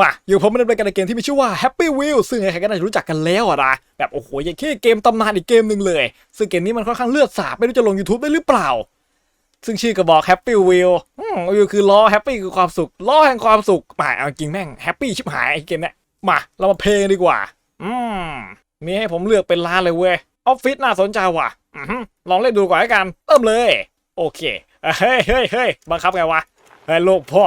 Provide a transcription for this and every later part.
มาอยู่ผมมาดำเนินการเกมที่มีชื่อว่า Happy Wheel ซึ่งใครๆก็น่าจะรู้จักกันแล้วอะนะแบบโอ้โหอย่างที่เกมตำนานอีกเกมหนึ่งเลย ซึ่งเกมนี้มันค่อนข้างเลือดสาบไม่รู้จะลง YouTube ได้หรือเปล่า ซึ่งชื่อก็บอก Happy Wheel อืมวิวคือล้อ Happy คือความสุขล้อแห่งความสุขมาเอาจริงแม่ง Happy ชิบหายไอ้เกมเนี้ยมาเรามาเพลงดีกว่า อืมมีให้ผมเลือกเป็นล้านเลยเว้ยออฟฟิศน่าสนใจว่ะอลองเล่นดูก่อนแล้วกันเริ่มเลย โอเคเฮ้ยเฮ้ยเฮ้ยบังคับไงวะเฮ้ยลูกพ่อ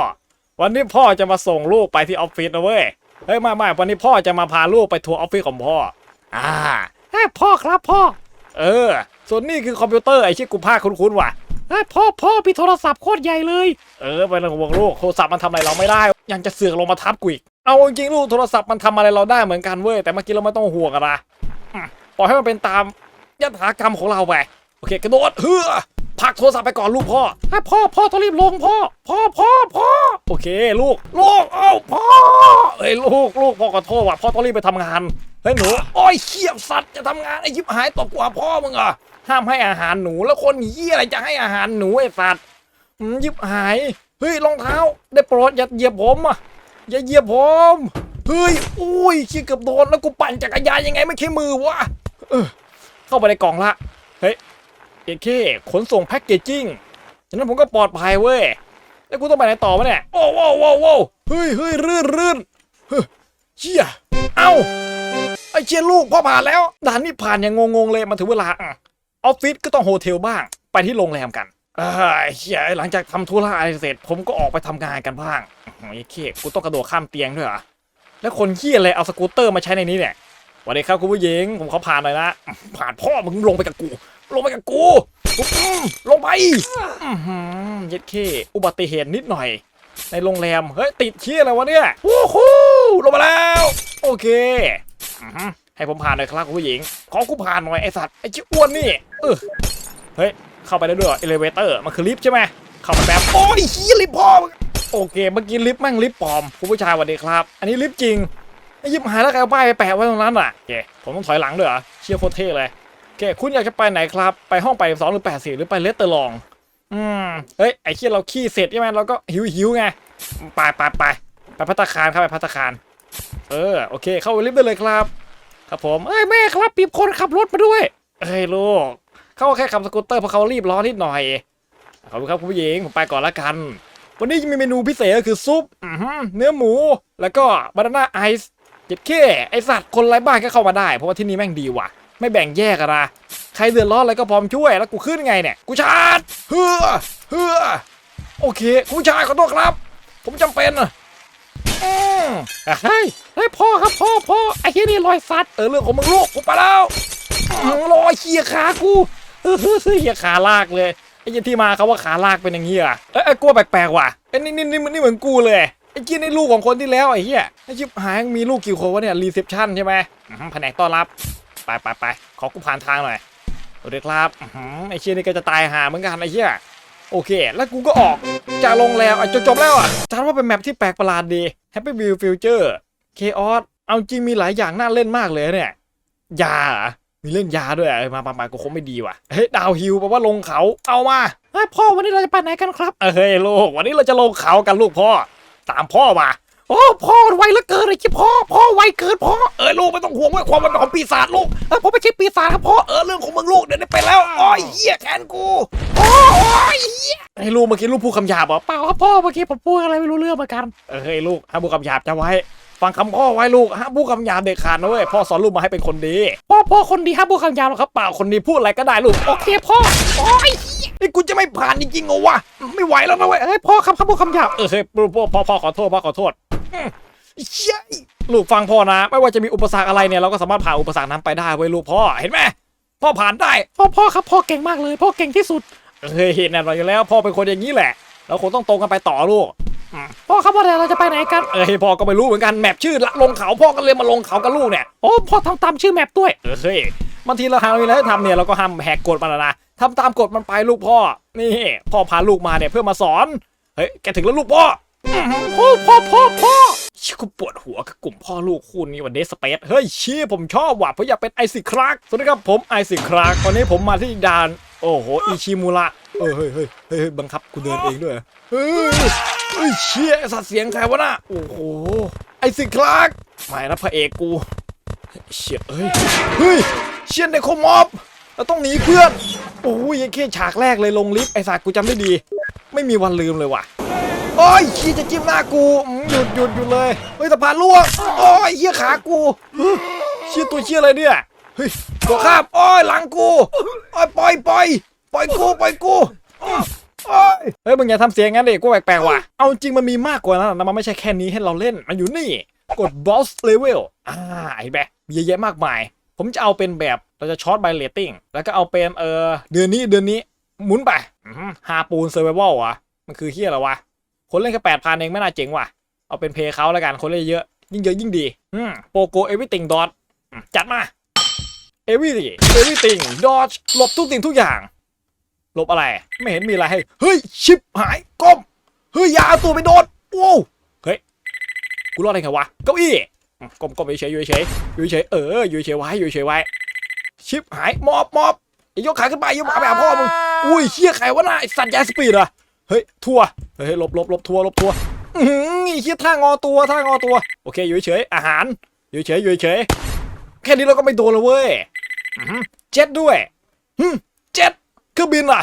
วันนี้พ่อจะมาส่งลูกไปที่ออฟฟิศนะเว้ย เฮ้ยไม่ไม่วันนี้พ่อจะมาพาลูกไปทัวร์ออฟฟิศของพ่อ อ่าเฮ้ยพ่อครับพ่อ เออ ส่วนนี่คือคอมพิวเตอร์ไอ้ชิกูภาคคุ้นๆว่ะเฮ้ยพ่อพ่อมีโทรศัพท์โคตรใหญ่เลย เออไปเรื่องของลูกโทรศัพท์มันทำอะไรเราไม่ได้ ยังจะเสือกลงมาทับกูอีก เอาจริงลูกโทรศัพท์มันทำอะไรเราได้เหมือนกันเว้ย แต่เมื่อกี้เราไม่ต้องห่วงอะนะปล่อยให้มันเป็นตามยถากรรมของเราไป โอเคกระโดดเฮือ ผลักโทรศัพท์ไปก่อนลูกพ่อให้พ่อพ่อต้องรีบลงพ่อ พ่อพ่อพ่อโอเค ลูก ลูก เอ้าพ่อเอ้ยลูกลูกพ่อขอโทษว่ะพ่อต้องรีบไปทำงานเฮ้ยหนูโอ้ยเขี้ยสัตว์จะทำงานไอ้ยิบหายตกกว่าพ่อมึงเหรอะห้ามให้อาหารหนูแล้วคนเหี้ยอะไรจะให้อาหารหนูไอ้สัตว์อืมยิบหายเฮ้ยรองเท้า ได้โปรดอย่าเหยียบผมอะอย่าเหยียบผมเฮ้ยอุ้ยขี้เกือบโดนแล้วกูปั่นจักรยานยังไงไม่ใช่มือวะเออเข้าไปในกล่องละเฮ้ย เอเคขนส่งแพ็กเกจจิ้งฉะนั้นผมก็ปลอดภัยเว้ย แล้วกูต้องไปไหนต่อวะเนี่ย โอ้โว้วโว้วโว้วเฮ้ยเฮ้ยรื่นรื่นเฮ้ยเชี่ยเอ้า ไอเชี่ยลูกพ่อผ่านแล้ว ด่านนี้ผ่านอย่างงงๆเลยมันถึงเวลาออฟฟิศก็ต้องโฮเทลบ้าง ไปที่โรงแรมกันเอ้ยเชี่ยหลังจากทำธุระอะไรเสร็จ ผมก็ออกไปทำงานกันบ้างโอ้เคกูต้องกระโดดข้ามเตียงด้วยเหรอ แล้วคนเฮียอะไรเอาสกูตเตอร์มาใช้ในนี้เนี่ยสวัสดีครับคุณผู้หญิง ผมขอผ่านหน่อยนะ ผ่านพ่อมึงลงไปกับกู ลงไปกับกูลงไปเย็ดเคอุบัติเหตุนิดหน่อย ในโรงแรม เฮ้ย ติดเชี่ยอะไรวะเนี่ยโอ้โหลงมาแล้ว โอเคให้ผมผ่านหน่อยครับคุณผู้หญิง ขอกูผ่านหน่อยไอสัตว์ไอชิ้อ้วนนี่เออเฮ้ย เข้าไปได้ด้วยเอเลเวเตอร์ มันคือลิฟต์ใช่ไหม เข้าไปแบบโอ้ยเฮียลิฟต์พ่อมโอเค เมื่อกี้ลิฟต์แม่งลิฟต์ปลอม คุณผู้ชายสวัสดีครับ อันนี้ลิฟต์จริงไอ้ยิบหายแล้วใครเอาป้ายไปแปะไว้ตรงนั้นอะโอเคผมต้องถอยหลังด้วยเหรอเชี่ยโคตรเท่เลย โอเคคุณอยากจะไปไหนครับ ไปห้องไปสองหรือแปดสี่หรือไปเลสเตอร์ลอง อืมเฮ้ยไอ้เชี่ยเราขี้เสร็จใช่ไหมเราก็หิวหิวไงไปไปไปไปพัตคารครับไปพัตคาร เออโอเค เข้าลิฟต์ได้เลยครับ ครับผมเอ้ยแม่ครับปีบคนขับรถมาด้วยเฮ้ยลูกเขาแค่ขับสกูตเตอร์เพราะเขารีบร้อนนิดหน่อยขอบคุณครับคุณผู้หญิงผมไปก่อนละกัน วันนี้มีเมนูพิเศษก็คือซุปเนื้อหมู แล้วก็บานาน่าไอซ์เจ็ดเคไอสัตว์คนไร้บ้านก็เข้ามาได้ เพราะว่าที่นี่แม่งดีว่ะ ไม่แบ่งแยกอะนะใครเดือดร้อนอะไรก็พร้อมช่วยแล้วกูขึ้นไงเนี่ยกูชาร์จเฮือเฮือโอเคคุณผู้ชายขอโทษครับ ผมจำเป็นอะอืมเฮ้ยเฮ้ยพ่อครับพ่อพ่อไอ้เหี้ยนี่รอยสัตว์เออเรื่องของมึงลูกกูไปแล้วอื้อยเขี่ยขากูเออเฮ้ยเขี่ยขาลากเลยไอ้เหี้ยที่มาเขาว่าขาลากเป็นอย่างงี้อะเอ้ยเอ้กลัวแปลกๆว่ะไอ้ยนี่นี่นี่นี่เหมือนกูเลยไอ้กี้นี่ลูกของคนที่แล้วไอ้เหี้ยไอ้ชิบหายมีลูกกี่คนวะเนี่ยรีเซพชันใช่ไหมแผนกต้อนรับ ไปไปไปขอกูผ่านทางหน่อยสวัสดีครับไอ้เชี่ยนี่ก็จะตายหาเหมือนกันไอ้เหี้ยโอเค แล้วกูก็ออกจากโรงแรมจบจบแล้วอะจานว่าเป็นแมปที่แปลกประหลาดดี Happy View Future Chaos เอาจริงมีหลายอย่างน่าเล่นมากเลยเนี่ย ยามีเล่นยาด้วยอเออมามามากูคงไม่ดีว่ะ เฮ้ยดาวฮิลแปลว่าลงเขา เอามาเฮ้ยพ่อวันนี้เราจะไปไหนกันครับ เฮ้ยลูกวันนี้เราจะลงเขากันลูกพ่อ ตามพ่อมา โอ้พ่อไวเหลือเกินเลยที่พ่อ วเกินพ่อเออลูกไม่ต้องห่วงเว้ยความมันเป็นของปีศาจลูกเออผมไม่ใช่ปีศาจครับพ่อเออเรื่องของมึงลูกเดี๋ยวได้ไปแล้วโอ้ยเหี้ยแขนกูโอ้ยเหี้ยไอ้ลูกเมื่อกี้ลูกพูดคำหยาบเหรอเปล่าครับพ่อเมื่อกี้ผมพูดอะไรไม่รู้เรื่องเหมือนกันเออเฮ้ยลูกห้ามพูดคำหยาบจะไว้ ฟังคำพ่อไว้ลูกห้ามพูดคำหยาบเด็ดขาดนะเว้ยพ่อสอนลูกมาให้เป็นคนดีพ่อพ่อคนดีห้ามพูดคำหยาบหรอกครับเปล่าคนดีพูดอะไรก็ได้ลูกโอเคพ่อโอ้ยนี่กูจะไม่ผ่านจริงๆเหรอวะไม่ไหวแล้วนะเว้ยเฮ้ยพ่อครับคำพูดคำหยาบเออเฮ้ยพ่อพ่อพ่อขอโทษพ่อขอโทษอืม เย้ยลูกฟังพ่อนะ ไม่ว่าจะมีอุปสรรคอะไรเนี่ยเราก็สามารถผ่านอุปสรรคนั้นไปได้เว้ยลูกพ่อเห็นไหมพ่อผ่านได้พ่อพ่อครับพ่อเก่งมากเลยพ่อเก่งที่สุดเฮ้ยแน่นอนอยู่แล้ว พ่อเป็นคนอย่างนี้แหละ เราคงต้องตรงกันไปต่อลูกพ่อครับว่าเราจะไปไหนกันเอ้ยพ่อก็ไม่รู้เหมือนกันแมปชื่อละลงเขาพ่อก็เลยมาลงเขากับลูกเนี่ยโอ้พ่อทำตามชื่อแมปด้วยเออเฮ้ยบางทีเราหาอะไรให้ทำเนี่ยเราก็ห้ามแหกกฎมันนะนะทำตามกฎมันไปลูกพ่อ นี่พ่อพาลูกมาเนี่ยเพื่อมาสอน เฮ้ยแกถึงแล้วลูกพ่ออื้อหือพ่อพ่อพ่อพ่อ ชิกูปวดหัวกับกลุ่มพ่อลูกคู่นี้วันเดสเปซเฮ้ยชี่ยผมชอบว่ะเพราะอยากเป็นไอซิครักสวัสดีครับผมไอซิครักวันนี้ผมมาที่ด่าน โอ้โหอิชิมุระเออเฮ้ยเฮ้ยเฮ้ยเฮ้ยบังคับกูเดินเองด้วยเฮ้ยเฮ้ยเชี่ยสัตว์เสียงใครวะน่ะโอ้โหไอ้สิคร์กไม่นะพระเอกกูเชี่ยเอ้ยเฮ้ยเชี่ยในโคมอบเราต้องหนีเพื่อนโอ้ยยังแค่ฉากแรกเลยลงลิฟต์ไอ้สัตว์กูจำได้ดี ไม่มีวันลืมเลยว่ะ อ้ยขี้จะจิ้มหน้ากูหยุดหยุดหยุดเลยเฮ้ยสะพานล่วงโอ้ยเหี้ยขากูเชี่ยตัวเชี่ยอะไรเนี่ยเฮ้ยตัวข้ามโอ้ยหลังกูโอ้ยปล่อยปล่อยปล่อยกูปล่อยกูโอ๊ยเฮ้ยมึงอย่าทำเสียงงั้นดิกูแปลกๆว่ะเอาจริงมันมีมากกว่านั้นนะมันไม่ใช่แค่นี้ให้เราเล่นมันอยู่นี่ กด boss level อ่าไอ้แบะมีเยอะแยะมากมาย ผมจะเอาเป็นแบบเราจะช็อต by rating แล้วก็เอาเป็นเออเดือนนี้เดือนนี้หมุนไปฮาปูนเซอร์ไวเวลวะมันคือเฮี้ยอะไรวะ คนเล่นแค่แปดพันเองไม่น่าเจ๋งว่ะ เอาเป็นเพย์เขาแล้วกันคนเล่นเยอะยิ่งเยอะยิ่งดีอืมโปโกเอวิติงดอทจัดมา everything everything dodge หลบทุกสิ่งทุกอย่าง หลบอะไร ไม่เห็นมีอะไรให้ เฮ้ย ชิปหายก้มเฮ้ยอยาเอาตัวไปโดนโว้วเฮ้ย กูรอดได้ไงวะ เก้าอี้อืมก้มก้มอยู่เฉยอยู่เฉยอยู่เฉยเอออยู่เฉยไว้อยู่เฉยไว้ ชิปหายมอบมอบไอ้ยกขาขึ้นไปยกมาไปหาพ่อมึง อุ้ยเฮี้ยใครวะน่ะไอ้สัตว์ยาสปีดเหรอะเฮ้ยทัวร์เฮ้ยหลบหลบหลบทัวร์หลบทัวร์อือหือไอ้เฮี้ยท่างอตัวท่างอตัว โอเคอยู่เฉยอาหาร อยู่เฉยอยู่เฉยแค่นี้เราก็ไม่โดนแล้วเว้ยเจ็ตด้วยหึเจ็ตเครื่องบินอะ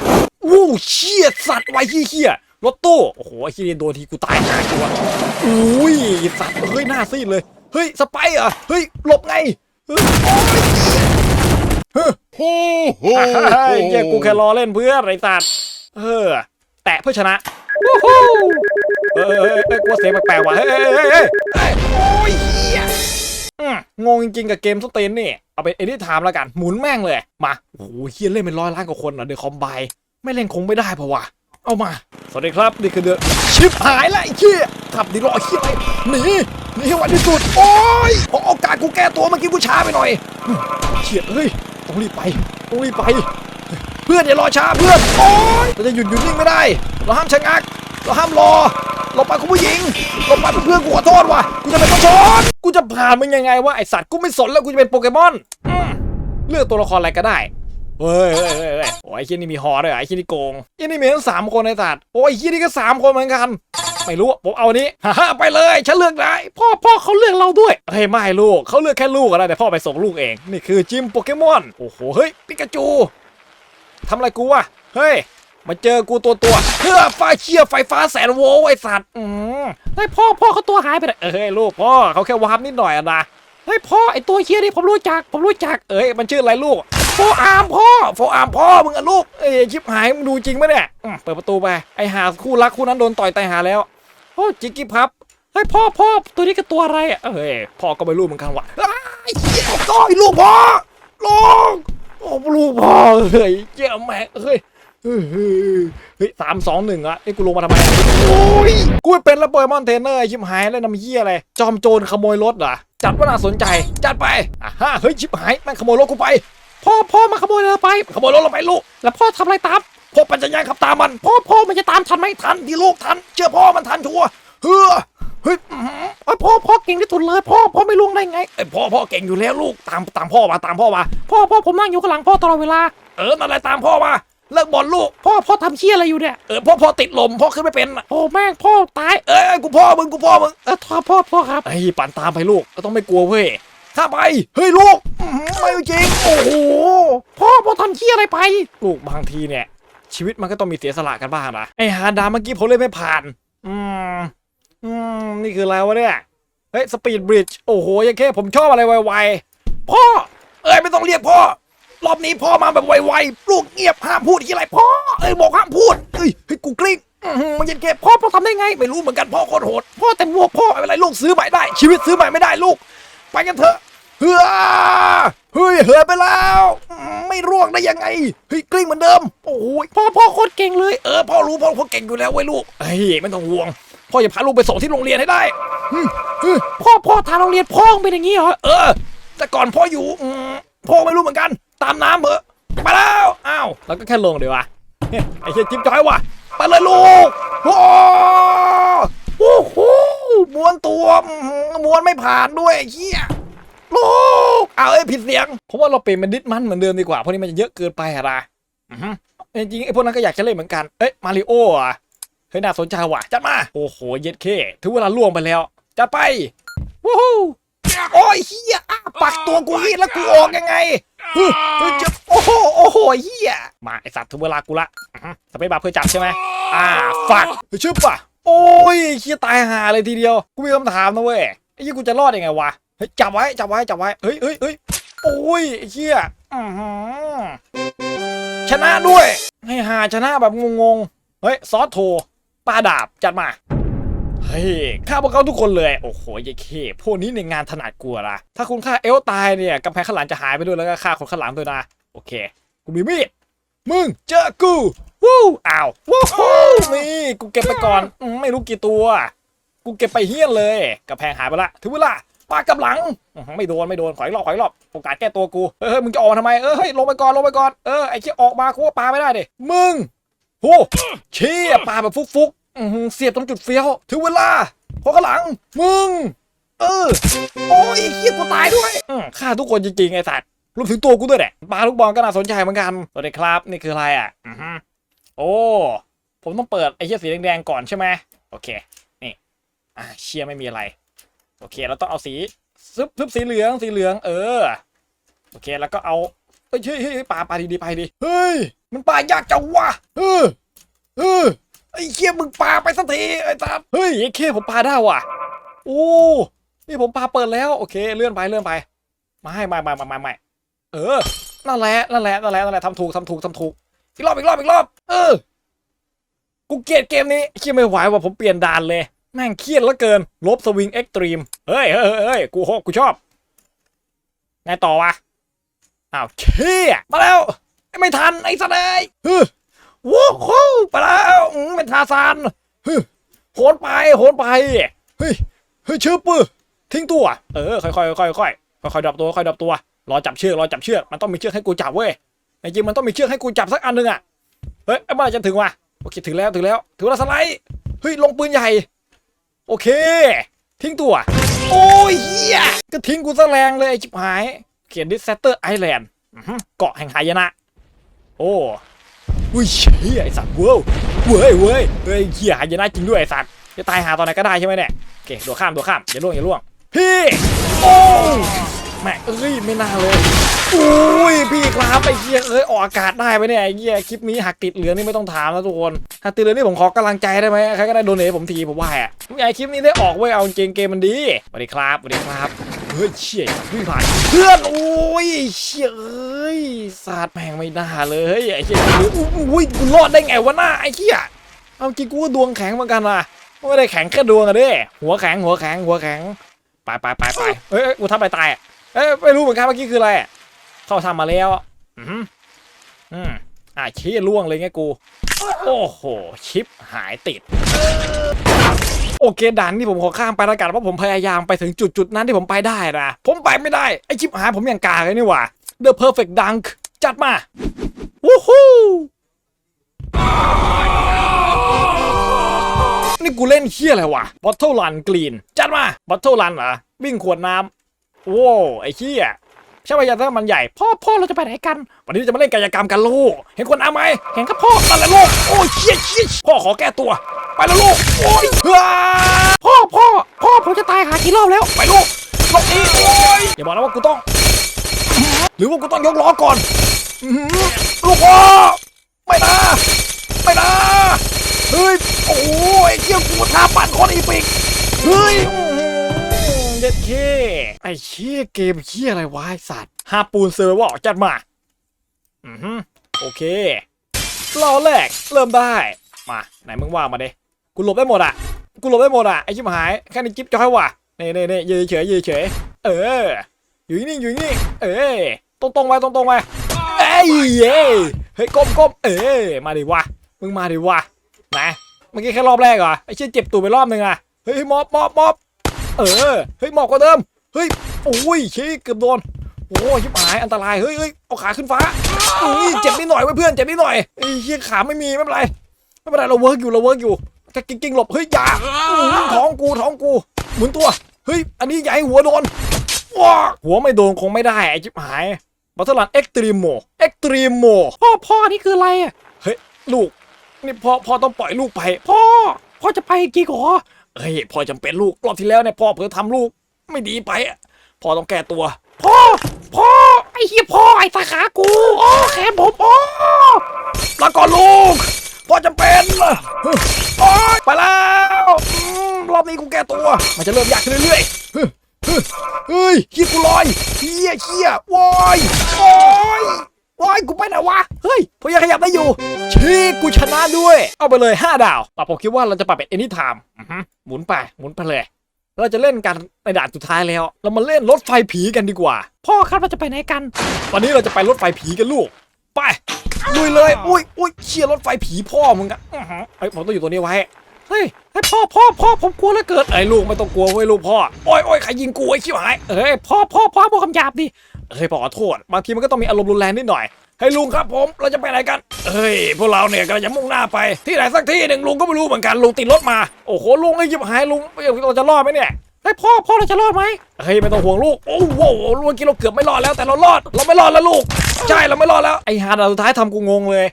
วู้เชี่ยสัตว์ไว้เฮี้ยรถตู้โอ้โหไอ้เฮี้ยโดนทีกูตายหาตัวอุ้ยสัตว์เฮ้ยหน้าซีดเลยเฮ้ยสไปอะเฮ้ยหลบไงเฮ้ยโอ้ยเฮ้ย Ho, ho, เฮ้ยกูแค่รอเล่นเพื่อนไอ้สัตว์เออ ตะเพื่อชนะวู้ฮู้เออเออเออเออกลัวเสียงแปลกๆว่ะเฮ้ยเฮ้ยเฮ้ยโอ้ยเฮียอืมงงจริงๆกับเกมสเตนนี่เอาเป็นเอดิทามแล้วกันหมุนแม่งเลย มาโอ้โหเฮียเล่นเป็นร้อยล้านกว่าคนเหรอเดอะคอมไบไม่เล่นคงไม่ได้เพราะว่าเอามา สวัสดีครับ นี่คือเดือชิบหายแล้วไอ้เหี้ยขับดีรอเหี้ยอะไรหนีหนีให้ไวที่สุด โอ้ยพอโอกาสกูแก้ตัวเมื่อกี้กูช้าไปหน่อยเฉียดเฮ้ย ต้องรีบไป ต้องรีบไป พื่อนอย่ารอช้าเพื่อนโอ้ยเราจะหยุดหยุดนิ่งไม่ได้ เราห้ามชะงัก เราห้ามรอเราไปคุณผู้หญิงเราไปเพื่อนกูขอโทษว่ะกูจะเป็นตัวชนกูจะผ่านมึงยังไงวะไอสัตว์กูไม่สนแล้วกูจะเป็นโปเกมอนเลือกตัวละครอะไรก็ได้เฮ้ยเฮ้ยเฮ้ยโอ้ยไอ้ที่นี่มีฮอด้วยไอ้ที่นี่โกงไอ้นี่มีทั้งสามคนไอสัตว์โอ้ยไอ้ที่นี่ก็สามคนเหมือนกันไม่รู้ผมเอาอันนี้ฮ่าฮ่าไปเลยฉันเลือกได้พ่อพ่อเขาเลือกเราด้วยเฮ้ยไม่ลูกเขาเลือกแค่ลูกอะไรแต่พ่อไปส่งลูกเอง นี่คือจิมโปเกมอนโอ้โหเฮ้ยปิกาจู ทำอะไรกูวะเฮ้ยมาเจอกูตัวตัวเพื่อไฟเชี่ยไฟฟ้าแสนโวไอสัตว์อืมเฮ้ยพ่อพ่อเขาตัวหายไปไหนเอ้ยลูกพ่อเขาแค่วาร์ปนิดหน่อยอะนะเฮ้ยพ่อไอตัวเชี่ยนี่ผมรู้จักผมรู้จักเอ้ยมันชื่ออะไรลูกโฟอาร์มพ่อโฟอาร์มพ่อมึงอะลูกเอ้ยชิบหายมึงดูจริงไหมเนี่ยเปิดประตูไปไอหาคู่รักคู่นั้นโดนต่อยตายหาแล้วโอ้จิกกี้พับเฮ้ยพ่อพ่อตัวนี้ก็ตัวอะไรอะเฮ้ยพ่อก็ไม่รู้เหมือนกันว่ะอ้เหี้ยก้อยลูกพ่อลูก โอ้ลูกพ่อเฮ้ยเจ้าแม่เฮ้ยเฮ้ยเฮ้ยเฮ้ยสามสองหนึ่งอะไอ้กูลงมาทำไมอะโอ้ยกูเป็นระเบิดมอนเทนเนอร์ไอ้ชิบหายแล้วน้ำเหี้ยอะไร จอมโจรขโมยรถเหรอ จัดว่าน่าสนใจ จัดไปอะฮะเฮ้ยชิบหายแม่ขโมยรถกูไป พ่อพ่อมาขโมยเราไป ขโมยรถเราไปลูก แล้วพ่อทำอะไรตามพ่อปัญญาขับตามมัน พ่อพ่อมันจะตามทันไหมทันที่ลูกทัน เชื่อพ่อมันทันชัวร์เฮ้อ เฮ้ยอื้อหือเอ้ยพ่อพ่อเก่งที่สุดเลยพ่อพ่อไม่ล่วงได้ไงเอ้ยพ่อพ่อเก่งอยู่แล้วลูกตามตามพ่อมาตามพ่อมาพ่อพ่อผมนั่งอยู่ข้างหลังพ่อตลอดเวลา เออนั่นแหละตามพ่อมาเลิกบ่นลูกพ่อพ่อทำเชี่ยอะไรอยู่เนี่ยเออพ่อพ่อติดลมพ่อขึ้นไม่เป็นน่ะโอ้แม่งพ่อตายเอ้ยกูพ่อมึงกูพ่อมึงเออพ่อพ่อพ่อครับไอ้ยปั่นตามไปลูกก็ต้องไม่กลัวเว้ยข้าไปเฮ้ยลูกอื้อหือไม่จริงโอ้โหพ่อพ่อทำเชี่ยอะไรไป ลูกบางทีเนี่ย ชีวิตมันก็ต้องมีเสียสละกันบ้างนะไอ้ฮาดาเมื่อกี้ผมเล่นไม่ผ่าน อืม อืมนี่คืออะไรวะเนี่ย เฮ้ยสปีดบริดจ์โอ้โหยังแค่ผมชอบอะไรไวๆ พ่อ เอ้ยไม่ต้องเรียกพ่อ รอบนี้พ่อมาแบบไวๆลูกเงียบห้ามพูดที่ไรพ่อ เอ้ยบอกห้ามพูดเฮ้ยเฮ้ยกูกลิ้งอื้อหือมันยันเก็บพ่อพ่อทำได้ไง ไม่รู้เหมือนกันพ่อโคตรโหด พ่อแต่วัวพ่อไม่เป็นไรลูกซื้อใหม่ได้ ชีวิตซื้อใหม่ไม่ได้ลูก ไปกันเถอะ เฮ้ยเฮ้ยเหือไปแล้วอืมไม่ร่วงได้ยังไงเฮ้ยกลิ้งเหมือนเดิม โอ้ยพ่อพ่อโคตรเก่งเลย เออพ่อรู้พ่อพ่อเก่งอยู่แล้วเว้ยลูกเฮ้ยไม่ต้องห่วง พ่อจะพาลูกไปส่งที่โรงเรียนให้ได้อืมเฮ้ยพ่อพ่อทางโรงเรียนพ่อเป็นอย่างนี้เหรอเออ แต่ก่อนพ่ออยู่อืมพ่อไม่รู้เหมือนกัน ตามน้ำเถอะไปแล้วอ้าวแล้วก็แค่ลงเดี๋ยววะเฮ้ยไอ้เชี่ยจิ๊บจ้อยว่ะไปเลยลูกโอ้โอ้โหม้วนตัวอื้อหือม้วนไม่ผ่านด้วยไอ้เหี้ยลูกเอาวเอ้ยผิดเสียงผมว่าเราเปลี่ยนเป็นดิสมันเหมือนเดิมดีกว่าเพราะนี้มันจะเยอะเกินไปอะนะอือฮึจริงๆไอ้พวกนั้นก็อยากจะเล่นเหมือนกัน เอ้ยมาริโอ้อะ เฮ้ยน่าสนใจว่ะ จัดมา โอ้โห เย็ดเคถึงเวลาล่วงไปแล้ว จัดไป วู้ฮู้โอ้ยเฮียอ้าปักตัวกูฮีแล้วกูออกยังไงเฮ้ยเฮ้ยจะโอ้โห โอ้โหเฮียมาไอสัตว์ถึงเวลากูละสเปซบาร์เพื่อจับใช่ไหมอ่าฟักเฮ้ยชึบป่ะ โอ้ยเฮียตายห่าเลยทีเดียว กูมีคำถามนะเว้ย ไอ้เฮียกูจะรอดยังไงวะ เฮ้ยจับไว้ จับไว้ จับไว้ เฮ้ยเฮ้ยเฮ้ยโอ้ยเฮียชนะด้วย ให้หาชนะแบบงงๆ เฮ้ยซอสโท ปลาดาบจัดมา เฮ้ยฆ่าพวกเขาทุกคนเลย โอ้โหยายเคพวกนี้ในงานถนัดกลัวละถ้าคุณฆ่าเอลตายเนี่ยกำแพงข้างหลังจะหายไปด้วยแล้วก็ฆ่าคนข้างหลังด้วยนะ โอเคกูมีมีดมึงเจอกูวู้อ้าววู้ฮู้นี่กูเก็บไปก่อนอไม่รู้กี่ตัว กูเก็บไปเฮี้ยนเลยกำแพงหายไปละถึงเวลาปากกำลัง ไม่โดนไม่โดนขออีกรอบขออีกรอบโอกาสแก้ตัวกูเฮ้ยเฮ้ยมึงจะออกมาทำไมเออเฮ้ยลงไปก่อนลงไปก่อนเออไอ้เชี่ยออกมากูว่าปาไม่ได้ดิมึง โหเชี่ยปาแบบฟุกๆเสียบตรงจุดเฟี้ยว ถึงเวลาพอข้างหลัง มึง เออ โอ้ยเฮียกูตายด้วยฆ่าทุกคนจริงๆไอ้สัตว์รวมถึงตัวกูด้วยแหละปาลูกบอลก็น่าสนใจเหมือนกันสวัสดีครับ นี่คืออะไรอะอือฮึโอ้ ผมต้องเปิดไอ้เชี่ยสีแดงๆก่อนใช่ไหมโอเค นี่ อ่าเชียไม่มีอะไร โอเค เราต้องเอาสีซึบซึบสีเหลือง สีเหลือง เออ โอเค แล้วก็เอา เฮ้ยเฮ้ยเฮ้ยปาปาดีไปดิเฮ้ย มันปายากจังวะเออเออไอ้เคียมึงปาไปสักทีไอ้ตาเฮ้ยไอ้เคียผมปาได้ว่ะโอ้นี่ผมปาเปิดแล้วโอเคเลื่อนไปเลื่อนไปไม่ไม่ไม่ไม่ไม่ไม่เออนั่นแหละนั่นแหละนั่นแหละนั่นแหละทำถูกทำถูกทำถูกอีกรอบอีกรอบอีกรอบ เออกูเกลียดเกมนี้เคียไม่ไหวว่ะผมเปลี่ยนด่านเลยแม่งเครียดเหลือเกิน ลบสวิงเอ็กตรีมเฮ้ยเฮ้ยเฮ้ยเฮ้ยกูโหกูชอบไงต่อวะ อ้าวเชี่ยมาแล้ว ไม่ทันไอ้สัตว์เอ้ยฮึว้าวไปแล้วอืมเป็นทาซานฮึโหนไปโหนไปเฮ้ยเฮ้ยชื่อปื้อทิ้งตัว เออค่อยๆค่อยๆค่อยๆค่อยๆดรอปตัวค่อยๆดรอปตัวรอจับเชือกรอจับเชือกมันต้องมีเชือกให้กูจับเว้ยจริงๆมันต้องมีเชือกให้กูจับสักอันหนึ่งอะเฮ้ยเมื่อไหร่จะถึงวะโอเคถึงแล้วถึงแล้วถึงแล้วสไลด์เฮ้ยลงปืนใหญ่ โอเค ทิ้งตัว โอ้ยเฮียก็ทิ้งกูซะแรงเลยไอ้ชิบหาย เขียนดิสเซเตอร์ไอแลนด์เกาะแห่งหายนะ โอ้อุ้ยเชี่ยไอสัตว์เว้ยเว้ยเว้ยเฮ้ยเฮียหายนะจริงด้วยไอสัตว์จะตายหาตอนไหนก็ได้ใช่ไหมเนี่ยโอเคตัวข้ามตัวข้ามอย่าล่วงอย่าล่วงพี่โอ้แม่เอ้ยไม่น่าเลยอุ้ยพี่ครับไอ้เหี้ยเอ้ยออกอากาศได้ไหมเนี่ยไอ้เหี้ยคลิปนี้หักติดเหลืองนี่ไม่ต้องถามแล้วทุกคนหักติดเหลืองนี่ผมขอกำลังใจได้ไหมใครก็ได้โดเนทผมทีผมว่าอะผมอยากให้คลิปนี้ได้ออกเว้ยเอาจริงเกมมันดีสวัสดีครับสวัสดีครับ ฮ้ยเชี่ยวิ่งผ่านเพื่อนโอ้ยเชี่ยเอ้ยสาดแม่งไม่น่าเลยไอ้เหี้ยอุ้ยกูรอดได้ไงวะหน้าไอ้เหี้ยเอาจริกูดวงแข็งเหมือนกันว่ะไม่ได้แข็งแค่ดวงอะเด้หัวแข็งหัวแข็งหัวแข็งไปไปไปไปเอ้ยกูทำอะไรตายอะเอ้ยไม่รู้เหมือนกันเมื่อกี้คืออะไรเข้าทำมาแล้วอืมอืมอะชี้ล่วงเลยไงกู โอ้โหชิปหายติด โอเคด่านนี่ผมขอข้ามไปล้วกันเพราะผมพยายามไปถึงจุดจุดๆนั้นที่ผมไปได้นะผมไปไม่ได้ไอชิปหายผมอย่างกาเลยนี่หว่า The Perfect Dunk จัดมาวู้ฮู้นี่กูเล่นเฮี้ยอะไรวะ Bottle Run Green จัดมา Bottle Run เหรอวิ่งขวดน้ำโว้ไอ้เฮี้ย ใช่ไหมยาถ้ามันใหญ่ พ่อพ่อเราจะไปไหนกัน วันนี้จะมาเล่นกายกรรมกันลูก เห็นคนอาไหมเห็นครับพ่อนั่นแหละลูก โอ้ยเชี่ยเชี่ยพ่อขอแก้ตัว ไปแล้วลูก โอ้ยพ่อพ่อพ่อผมจะตายหากี่รอบแล้ว ไปลูกลงนี้โอ้ยอย่าบอกนะว่ากูต้อง หรือว่ากูต้องยกล้อก่อน ลูกพ่อไม่นะไม่นะเฮ้ย โอ้ยเชี่ยกูท่าปั่นคนอีปิก เฮ้ย เด็ดเคไอ้เชี่ยเกมเชี่ยอะไรวะไอสัตว์ฮาปูนเซอร์วอร์จัดมา อือฮึโอเครอแรกเริ่มได้ มา ไหนมึงว่ามาเด้กูหลบได้หมดอะ กูหลบได้หมดอะ ไอ้ชิบหาย แค่นี้จิ๊บจ้อยว่ะเน่เน่เน่ยืนเฉยยืนเฉย เออ อยู่นี่อยู่นี่ เออตรงตรงไปตรงตรงไปเอ้ยเย้เฮ้ยก้มก้มเออมาดิวะ มึงมาดิวะนะเมื่อกี้แค่รอบแรกเหรอ ไอ้เชี่ยเจ็บตูดไปรอบนึงอะ เฮ้ยมอบมอบมอบ เออ เฮ้ยหมอบกว่าเดิม เฮ้ย โอ้ยเชี่ยเกือบโดน โอ้ยชิบหาย อันตราย เฮ้ยเฮ้ยเอาขาขึ้นฟ้าเฮ้ยเจ็บนิดหน่อยเว้ยเพื่อน เจ็บนิดหน่อยไอ้เหี้ยขาไม่มีไม่เป็นไร ไม่เป็นไรเราเวิร์กอยู่เราเวิร์กอยู่จะกิ้งกิ้งหลบ เฮ้ยอย่าอื้อท้องกูท้องกู หมุนตัว เฮ้ย อันนี้ใหญ่หัวโดนว้าหัวไม่โดนคงไม่ได้ไอ้ชิบหายบัตเตอร์ลันเอ็กตรีโมเอ็กตรีโมพ่อพ่อนี่คืออะไรอะ เฮ้ยลูก นี่พ่อพ่อต้องปล่อยลูกไป พ่อพ่อจะไปกี่กอ เฮ้ยพ่อจำเป็นลูกรอบที่แล้วเนี่ยพ่อเพิ่งทำลูก ไม่ดีไปอะพ่อต้องแก้ตัว พ่อ พ่อ ไอ้เหี้ยพ่อไอ้สาขากูโอ้แขนผมโอ้แล้วก็ลูก พ่อจะเป็นโอ้ยไปแล้วรอบนี้กูแก้ตัว มันจะเริ่มยากขึ้นเรื่อยๆเฮ้ยเฮ้ยเฮ้ยเฮียกูลอยเฮียเฮียวอยวอย วอยกูไปไหนวะ เฮ้ยพอยังขยับได้อยู่ ชี้กูชนะด้วย เอาไปเลย 5 ดาวป่ผมคิดว่าเราจะปรับเป็น anytime หมุนไป หมุนไปเลย เราจะเล่นกันในด่านสุดท้ายแล้ว เรามาเล่นรถไฟผีกันดีกว่า พ่อครับเราจะไปไหนกัน วันนี้เราจะไปรถไฟผีกันลูก ไปลุยเลย อุ้ยอุ้ยเชียรถไฟผีพ่อมึงอะอื้อหือเฮ้ยผมต้องอยู่ตัวนี้ไว้ เฮ้ยเฮ้ยพ่อพ่อพ่อผมกลัวเหลือเกินไอ้ลูกไม่ต้องกลัวเว้ยลูกพ่อ โอ้ยโอ้ยใครยิงกูไอ้ชิบหายเอ้ยพ่อพ่อพ่อบอกคำหยาบดิ เฮ้ยพ่อขอโทษบางทีมันก็ต้องมีอารมณ์รุนแรงนิดหน่อยให้ยลุงครับผมเราจะไปไหนกันเฮ้ยพวกเราเนี่ยกำลังจะมุ่งหน้าไปที่ไหนสักที่หนึ่งลุงก็ไม่รู้เหมือนกันลุงติดรถมาโอ้โหลุงไอ้ยิบหายลุงเราจะรอดไหมเนี่ยเฮ้ยพ่อพ่อเราจะรอดไหมเฮ้ยไม่ต้องห่วงลูกโอ้โหลุงเมื่อกี้เราเกือบไม่รอดแล้วแต่เรารอดเราไม่รอดแล้วลูกใช่เราไม่รอดแล้วไอ้ฮาร์ดสุดท้ายทำกูงงเลย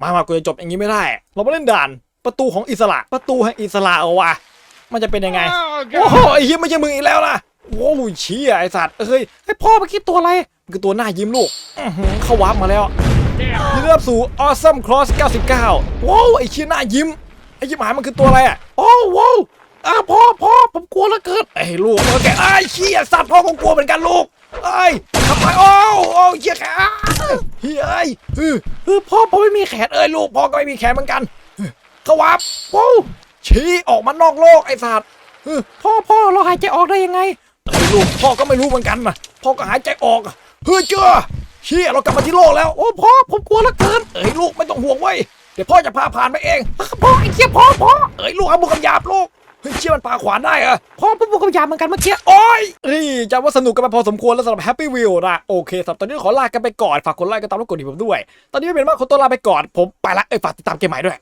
มามากูจะจบอย่างนี้ไม่ได้ เรามาเล่นด่านประตูของอิสระประตูแห่งอิสระเอาวะมันจะเป็นยังไงโอ้โหไอ้เหี้ยไม่ใช่มึงอีกแล้วนะ โอ้โหเชี่ยไอ้สัตว์เอ้ยไอ้พ่อเมื่อกี้ตัวอะไรมันคือตัวหน้ายิ้มลูกเข้าวาร์ปมาแล้วยินดีต้อนรับสู่ Awesome Cross 99ว้าวไอ้เชี่ยหน้ายิ้มไอ้ยิ้มหายมันคือตัวอะไรอะโอ้ว้าวอ้าพ่อพ่อผมกลัวเหลือเกินไอ้ลูกเออแกไอ้เชี่ยสัตว์พ่อคงกลัวเหมือนกันลูกไอ้ทำไมโอ้โอ้เชี่ยแขนเฮ้ยเอ้เออพ่อพ่อไม่มีแขนเอ้ยลูกพ่อก็ไม่มีแขนเหมือนกันเข้าวาร์ปว้าวชี้ออกมานอกโลกไอ้สัตว์พ่อพ่อเราหายใจออกได้ยังไง ลูกพ่อก็ไม่รู้เหมือนกันนะพ่อก็หายใจออกอะเฮ้ยเจ้าเชี่ยเรากลับมาที่โลกแล้วโอ้พ่อผมกลัวเหลือเกินเอ้ยลูกไม่ต้องห่วงไว้ยเดี๋ยวพ่อจะพาผ่านไปเองพ่อไอ้เชี่ยพ่อพ่อเอ้ยลูกเอาบุกคำหยาบลูกเฮ้ยเชี่ยมันปาขวานได้เหรอะพ่อเป็นบุกคำหยาบเหมือนกันเมื่อกี้โอ้ยเฮ้ยจำว่าสนุกกันไปพอสมควรแล้วสำหรับ Happy Wheel นะโอเคสำหรับตอนนี้ขอลากันไปก่อนฝากกดไลค์กดตามแล้วกดดีผมด้วย ตอนนี้ไม่เป็นว่าคนตัวลาไปก่อนผมไปละเอ้ยฝากติดตามเกมใหม่ด้วย